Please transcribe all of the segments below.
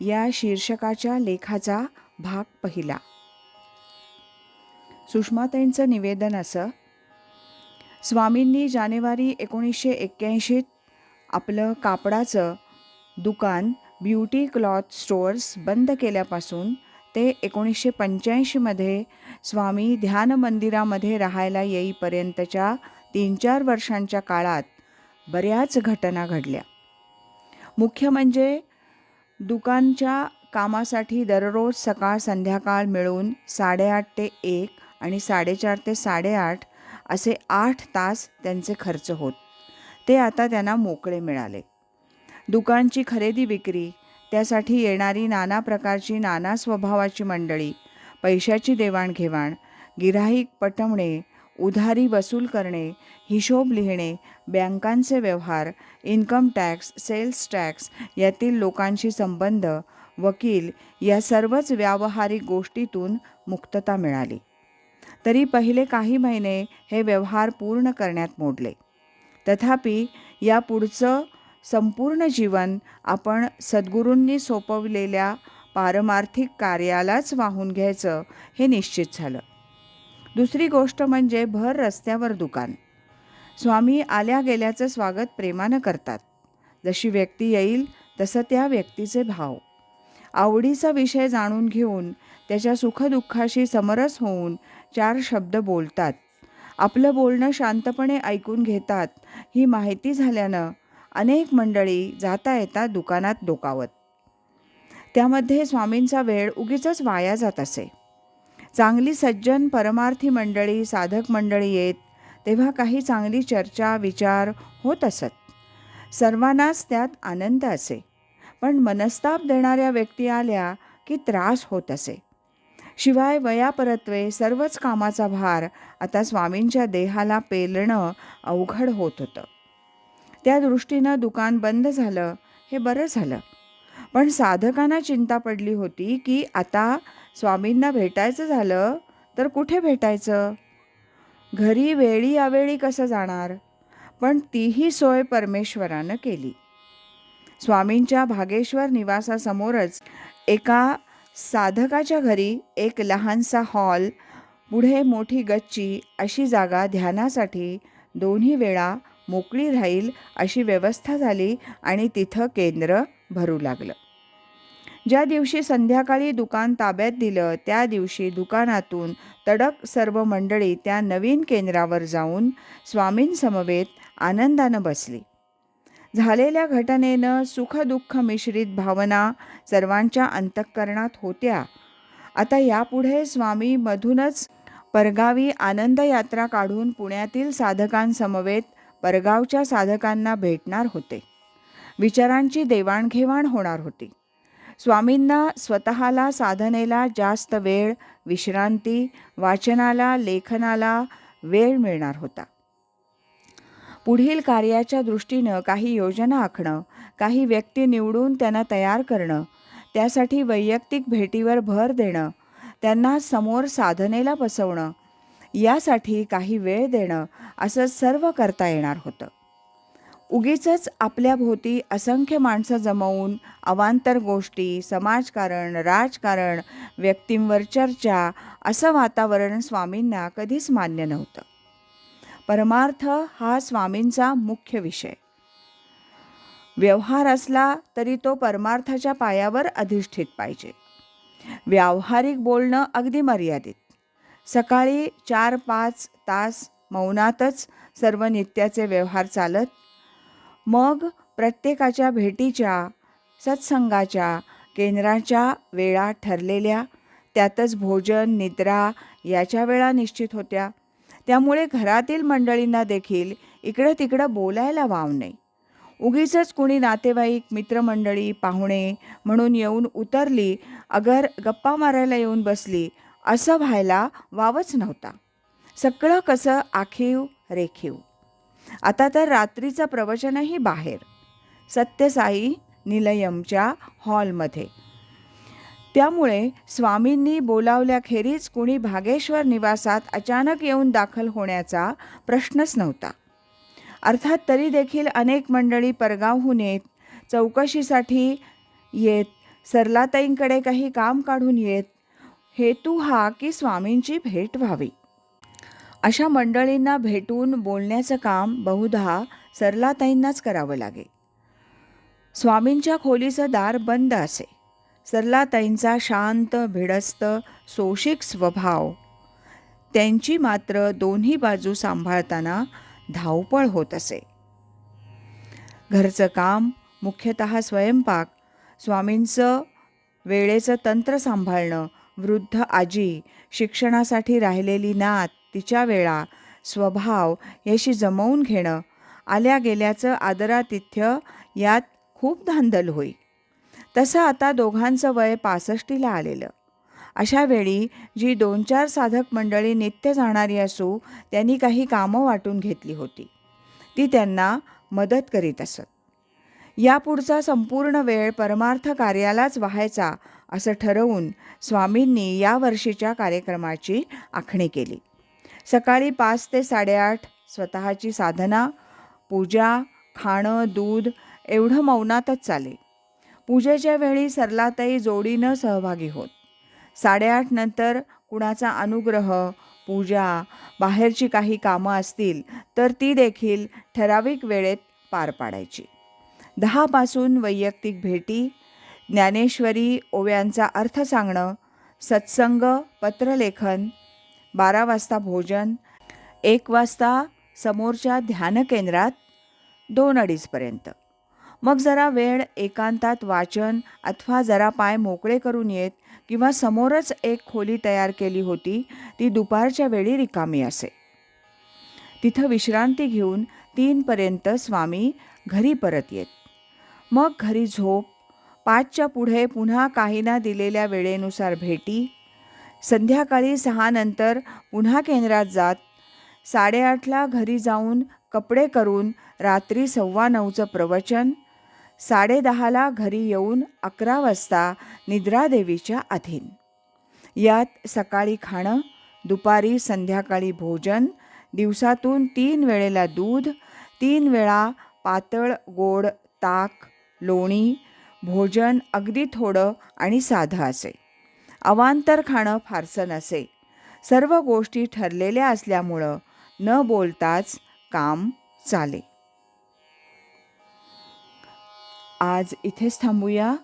या शीर्षकाच्या लेखाचा भाग पहिला. सुषमाताईंचं निवेदन असं स्वामींनी जानेवारी एकोणीसशे एक्क्याऐंशीत आपलं कापडाचं दुकान ब्युटी क्लॉथ स्टोअर्स बंद केल्यापासून ते एकोणीसशे पंच्याऐंशीमध्ये स्वामी ध्यान मंदिरामध्ये राहायला येईपर्यंतच्या तीन चार वर्षांच्या काळात बऱ्याच घटना घडल्या. मुख्य म्हणजे दुकानच्या कामासाठी दररोज सकाळ संध्याकाळ मिळून साडेआठ ते एक आणि साडेचार ते साडेआठ असे आठ तास त्यांचे खर्च होत. ते आता त्यांना मोकळे मिळाले. दुकानची खरेदी विक्री त्यासाठी येणारी नाना प्रकारची नाना स्वभावाची मंडळी पैशाची देवाणघेवाण गिराहीक पटवणे उधारी वसूल करणे हिशोब लिहिणे बँकांचे व्यवहार इन्कम टॅक्स सेल्स टॅक्स यातील लोकांशी संबंध वकील या सर्वच व्यावहारिक गोष्टीतून मुक्तता मिळाली. तरी पहिले काही महिने हे व्यवहार पूर्ण करण्यात मोडले. तथापि या पुढचं संपूर्ण जीवन आपण सद्गुरूंनी सोपवलेल्या पारमार्थिक कार्यालाच वाहून घ्यायचं हे निश्चित झालं. दुसरी गोष्ट म्हणजे भर रस्त्यावर दुकान. स्वामी आल्या गेल्याचं स्वागत प्रेमानं करतात. जशी व्यक्ती येईल तसं त्या व्यक्तीचे भाव. आवडीचा विषय जाणून घेऊन त्याच्या सुखदुःखाशी समरस होऊन चार शब्द बोलतात. आपलं बोलणं शांतपणे ऐकून घेतात ही माहिती झाल्यानं अनेक मंडळी जाता येता दुकानात डोकावत. त्यामध्ये स्वामींचा वेळ उगीच वाया जात असे. चांगली सज्जन परमार्थी मंडळी साधक मंडळी येत तेव्हा काही चांगली चर्चा विचार होत असत. सर्वांनाच त्यात आनंद असे. पण मनस्ताप देणाऱ्या व्यक्ती आल्या की त्रास होत असे. शिवाय वयापरत्वे सर्वच कामाचा भार आता स्वामींच्या देहाला पेलणं अवघड होत होतं. त्या दृष्टीनं दुकान बंद झालं हे बरं झालं. पण साधकांना चिंता पडली होती की आता स्वामींना भेटायचं झालं तर कुठे भेटायचं? घरी वेळी अवेळी कसं जाणार? पण तीही सोय परमेश्वरानं केली. स्वामींच्या भागेश्वर निवासासमोरच एका साधकाच्या घरी एक लहानसा हॉल पुढे मोठी गच्ची अशी जागा ध्यानासाठी दोन्ही वेळा मोकळी राहील अशी व्यवस्था झाली आणि तिथं केंद्र भरू लागलं. ज्या दिवशी संध्याकाळी दुकान ताब्यात दिलं त्या दिवशी दुकानातून तडक सर्व मंडळी त्या नवीन केंद्रावर जाऊन स्वामींसमवेत आनंदानं बसली. झालेल्या घटनेनं सुखदुःख मिश्रित भावना सर्वांच्या अंतःकरणात होत्या. आता यापुढे स्वामी मधूनच परगावी आनंदयात्रा काढून पुण्यातील साधकांसमवेत परगावच्या साधकांना भेटणार होते. विचारांची देवाणघेवाण होणार होती. स्वामींना स्वतःला साधनेला जास्त वेळ विश्रांती वाचनाला लेखनाला वेळ मिळणार होता. पुढील कार्याच्या दृष्टीनं काही योजना आखणं काही व्यक्ती निवडून त्यांना तयार करणं त्यासाठी वैयक्तिक भेटीवर भर देणं त्यांना समोर साधनेला बसवणं यासाठी काही वेळ देणं असं सर्व करता येणार होतं. उगीच आपल्या भोवती असंख्य माणसं जमवून अवांतर गोष्टी समाजकारण राजकारण व्यक्तींवर चर्चा असं वातावरण स्वामींना कधीच मान्य नव्हतं. परमार्थ हा स्वामींचा मुख्य विषय. व्यवहार असला तरी तो परमार्थाच्या पायावर अधिष्ठित पाहिजे. व्यावहारिक बोलणं अगदी मर्यादित. सकाळी चार पाच तास मौनातच सर्व नित्याचे व्यवहार चालत मग प्रत्येकाच्या भेटीच्या सत्संगाच्या केंद्राच्या वेळा ठरलेल्या त्यातच भोजन निद्रा याच्या वेळा निश्चित होत्या. त्यामुळे घरातील मंडळींना देखील इकडं तिकडं बोलायला वाव नाही. उगीचच कुणी नातेवाईक मित्रमंडळी पाहुणे म्हणून येऊन उतरली अगर गप्पा मारायला येऊन बसली असं व्हायला वावच नव्हता. सगळं कसं आखीव रेखीव. आता तर रात्रीचं प्रवचनही बाहेर. सत्यसाई निलयमच्या हॉलमध्ये. त्यामुळे स्वामींनी बोलावल्याखेरीज कुणी भागेश्वर निवासात अचानक येऊन दाखल होण्याचा प्रश्नच नव्हता. अर्थात तरी देखील अनेक मंडळी परगावहून येत चौकशीसाठी येत सरलाताईंकडे काही काम काढून येत हेतू हा की स्वामींची भेट व्हावी. अशा मंडळींना भेटून बोलण्याचं काम बहुधा सरलाताईंनाच करावं लागे. स्वामींच्या खोलीचं दार बंद असे. सरलाताईंचा शांत भिडस्त सोशिक स्वभाव. त्यांची मात्र दोन्ही बाजू सांभाळताना धावपळ होत असे. घरचं काम मुख्यतः स्वयंपाक स्वामींचं वेळेचं तंत्र सांभाळणं वृद्ध आजी शिक्षणासाठी राहिलेली नात तिच्या वेळा स्वभाव याशी जमवून घेणं आल्या गेल्याचं आदरातिथ्य यात खूप धांदल होई. तसं आता दोघांचं वय पासष्टीला आलेलं. अशा वेळी जी दोन चार साधक मंडळी नित्य जाणारी असू त्यांनी काही कामं वाटून घेतली होती. ती त्यांना मदत करीत असत. यापुढचा संपूर्ण वेळ परमार्थ कार्यालाच व्हायचा असं ठरवून स्वामींनी या वर्षीच्या कार्यक्रमाची आखणी केली. सकाळी पाच ते साडेआठ स्वतःची साधना पूजा खाणं दूध एवढं मौनातच चाले. पूजेच्या वेळी सरलाताई जोडीनं सहभागी होत. साडेआठ नंतर कुणाचा अनुग्रह पूजा बाहेरची काही कामं असतील तर ती देखील ठराविक वेळेत पार पाडायची. दहापासून वैयक्तिक भेटी ज्ञानेश्वरी ओव्यांचा अर्थ सांगणं सत्संग पत्रलेखन बारा वाजता भोजन एक वाजता समोरच्या ध्यान केंद्रात दोन अडीचपर्यंत. मग जरा वेळ एकांतात वाचन अथवा जरा पाय मोकळे करून येत किंवा समोरच एक खोली तयार केली होती ती दुपारच्या वेळी रिकामी असे. तिथं विश्रांती घेऊन तीनपर्यंत स्वामी घरी परत येत. मग घरी झोप पाचच्या पुढे पुन्हा काहींना दिलेल्या वेळेनुसार भेटी संध्याकाळी सहानंतर पुन्हा केंद्रात जात साडेआठला घरी जाऊन कपडे करून रात्री सव्वा नऊचं प्रवचन साडेदहाला घरी येऊन अकरा वाजता निद्रादेवीच्या अधीन. यात सकाळी खाणं दुपारी संध्याकाळी भोजन दिवसातून तीन वेळेला दूध तीन वेळा पातळ गोड ताक लोणी भोजन अगदी थोडं आणि साधं असे. अवांतर खाणं फारसं नसे. सर्व गोष्टी ठरलेल्या असल्यामुळं न बोलताच काम चाले. आज इथेच थांबूया.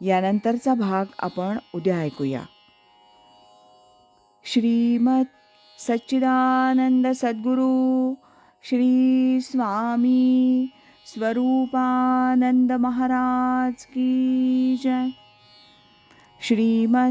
यानंतरचा भाग आपण उद्या ऐकूया. श्रीमत सच्चिदानंद सद्गुरू श्री स्वामी स्वरूपानंद महाराज की जय. श्रीमत